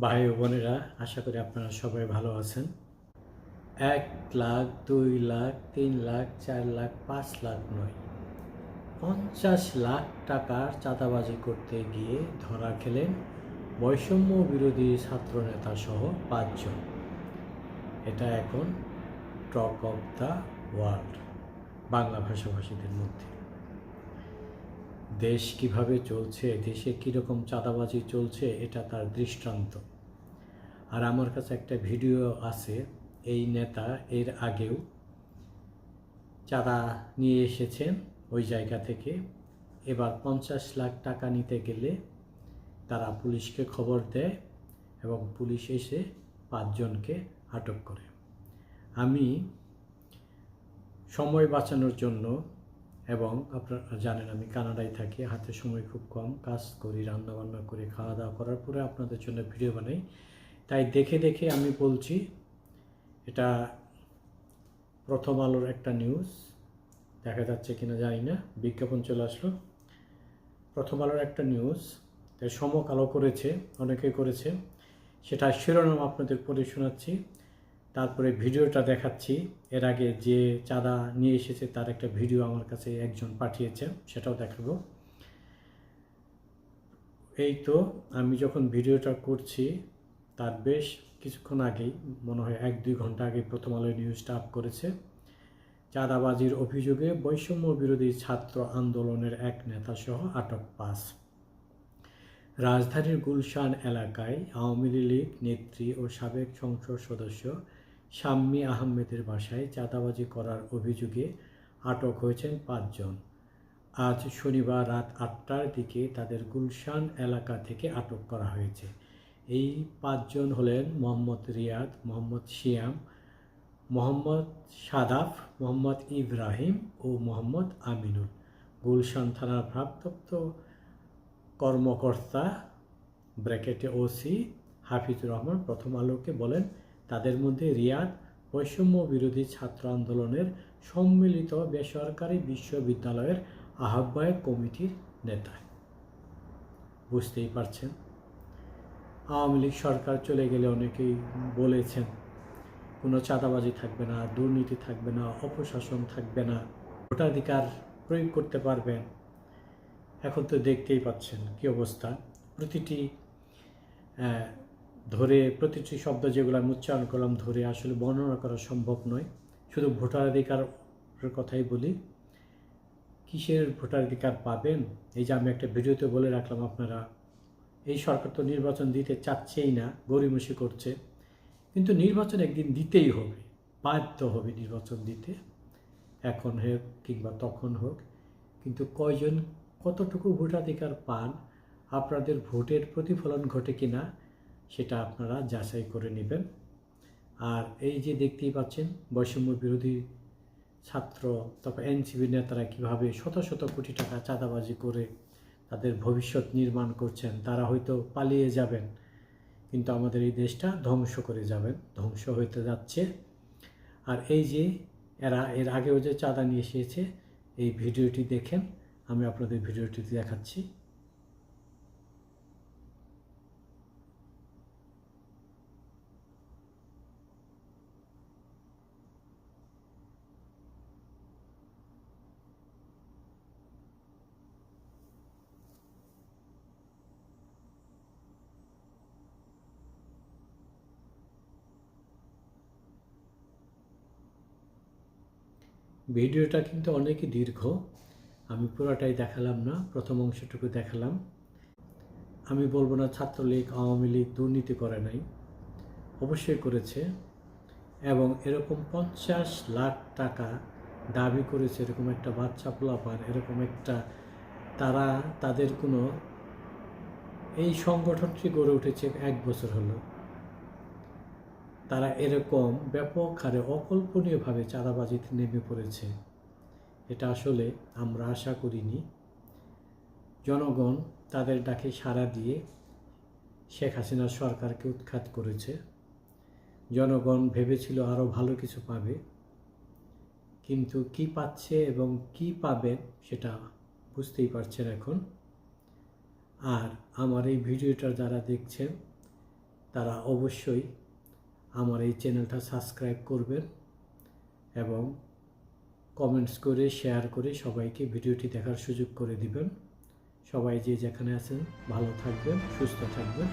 ভাই বোনেরা, আশা করি আপনারা সবাই ভালো আছেন। এক লাখ, দুই লাখ, তিন লাখ, চার লাখ, পাঁচ লাখ নয়। পঞ্চাশ লাখ টাকার চাঁদাবাজি করতে গিয়ে ধরা খেলেন বৈষম্য বিরোধী ছাত্রনেতা সহ পাঁচজন। এটা এখন talk of the world Bangla ভাষাভাষীদের মধ্যে। দেশ কীভাবে চলছে, দেশে কীরকম চাঁদাবাজি চলছে, এটা তার দৃষ্টান্ত। আর আমার কাছে একটা ভিডিও আছে, এই নেতা এর আগেও চাঁদা নিয়ে এসেছেন ওই জায়গা থেকে। এবার পঞ্চাশ লাখ টাকা নিতে গেলে তারা পুলিশকে খবর দেয় এবং পুলিশ এসে পাঁচজনকে আটক করে। আমি সময় বাঁচানোর জন্য এবং আপনারা জানেন আমি কানাডায় থাকি, হাতে সময় খুব কম, কাজ করি রান্না বান্না করে খাওয়া দাওয়া করার পরে আপনাদের জন্য ভিডিও বানাই। তাই দেখে দেখে আমি বলছি, এটা প্রথম আলোর একটা নিউজ, দেখা যাচ্ছে কিনা জানি না, বিজ্ঞাপন চলে আসলো। প্রথম আলোর একটা নিউজ সমকালো করেছে, অনেকে করেছে সেটা শিরোনাম আপনাদের পড়ে শোনাচ্ছি। তারপরে ভিডিওটা দেখাচ্ছি। এর আগে যে চাঁদা নিয়ে এসেছে, তার একটা ভিডিও আমার কাছে একজন পাঠিয়েছে, সেটাও দেখাবো। এই তো আমি যখন ভিডিওটা করছি, তার বেশ কিছুক্ষণ আগেই, মনে হয় এক দুই ঘণ্টা আগে প্রথম আলো নিউজটা আপ করেছে, চাঁদাবাজির অভিযোগে বৈষম্য বিরোধী ছাত্র আন্দোলনের এক নেতা সহ আটক পাঁচ। রাজধানীর গুলশান এলাকায় আওয়ামী লীগ নেত্রী ও সাবেক সংসদ সদস্য শাম্মী আহমেদের বাসায় চাঁদাবাজি করার অভিযোগে আটক হয়েছেন পাঁচজন। আজ শনিবার রাত আটটার দিকে তাদের গুলশান এলাকা থেকে আটক করা হয়েছে। এই পাঁচজন হলেন মোহাম্মদ রিয়াদ, মোহাম্মদ শিয়াম, মোহাম্মদ সাদাফ, মোহাম্মদ ইব্রাহিম ও মোহাম্মদ আমিনুল। গুলশান থানার ভারপ্রাপ্ত কর্মকর্তা, ব্র্যাকেটে ওসি হাফিজুর রহমান প্রথম আলোকে বলেন তাদের মধ্যে রিয়াদ বৈষম্য বিরোধী ছাত্র আন্দোলনের সম্মিলিত বেসরকারি বিশ্ববিদ্যালয়ের আহ্বায়ক কমিটির নেতা। বুঝতেই পারছেন? আওয়ামী লীগ সরকার চলে গেলে অনেকেই বলেছেন, কোনো চাঁদাবাজি থাকবে না, দুর্নীতি থাকবে না, অপশাসন থাকবে না, ভোটাধিকার প্রয়োগ করতে পারবেন এখন তো দেখতেই পাচ্ছেন কি অবস্থা। প্রতিটি ধরে প্রতিটি শব্দ যেগুলো আমি উচ্চারণ করলাম ধরে আসলে বর্ণনা করা সম্ভব নয়। শুধু ভোটাধিকারের কথাই বলি। কিসের ভোটাধিকার পাবেন? এই যে আমি একটা ভিডিওতে বলে রাখলাম আপনারা, এই সরকার তো নির্বাচন দিতে চাচ্ছেই না গরিমসি করছে। কিন্তু নির্বাচন একদিন দিতেই হবে, বাধ্য হবে নির্বাচন দিতে। এখন হোক কিংবা তখন হোক, কিন্তু কয়জন কতটুকু ভোটাধিকার পান, আপনাদের ভোটের প্রতিফলন ঘটে কিনা সেটা আপনারা যাচাই করে নেবেন। আর এই যে দেখতেই পাচ্ছেন, বৈষম্য বিরোধী ছাত্র, তারপর এনসিবি নেতারা কীভাবে শত শত কোটি টাকা চাঁদাবাজি করে তাদের ভবিষ্যৎ নির্মাণ করছেন, তারা হয়তো পালিয়ে যাবেন, কিন্তু আমাদের এই দেশটা ধ্বংস করে যাবেন, ধ্বংস হতে যাচ্ছে। আর এই যে এরা, এর আগেও যে চাঁদা নিয়ে এসেছে, এই ভিডিওটি দেখেন, আমি আপনাদের ভিডিওটি দেখাচ্ছি। ভিডিওটা কিন্তু অনেকই দীর্ঘ। আমি পুরোটাই দেখালাম না, প্রথম অংশটুকু দেখালাম। আমি বলব না ছাত্রলীগ, আওয়ামী লীগ দুর্নীতি করে নাই। অবশ্যই করেছে। এবং এরকম পঞ্চাশ লাখ টাকা দাবি করেছে, এরকম একটা বাচ্চা পোলাপান, এরকম একটা তারা, তাদের কোনো এই সংগঠনটি গড়ে উঠেছে এক বছর হলো। তারা এরকম ব্যাপক হারে অকল্পনীয়ভাবে চাঁদাবাজিতে নেমে পড়েছে। এটা আসলে আমরা আশা করিনি। জনগণ তাদের ডাকে সাড়া দিয়ে শেখ হাসিনা সরকারকে উৎখাত করেছে। জনগণ ভেবেছিল আরও ভালো কিছু পাবে। কিন্তু কি পাচ্ছে এবং কি পাবে সেটা বুঝতেই পারছেন এখন। আর আমার এই ভিডিওটা যারা দেখছেন, তারা অবশ্যই আমার এই চ্যানেলটা সাবস্ক্রাইব করবেন এবং কমেন্টস করে, শেয়ার করে সবাইকে ভিডিওটি দেখার সুযোগ করে দিবেন। সবাই যে যেখানে আছেন, ভালো থাকবেন, সুস্থ থাকবেন।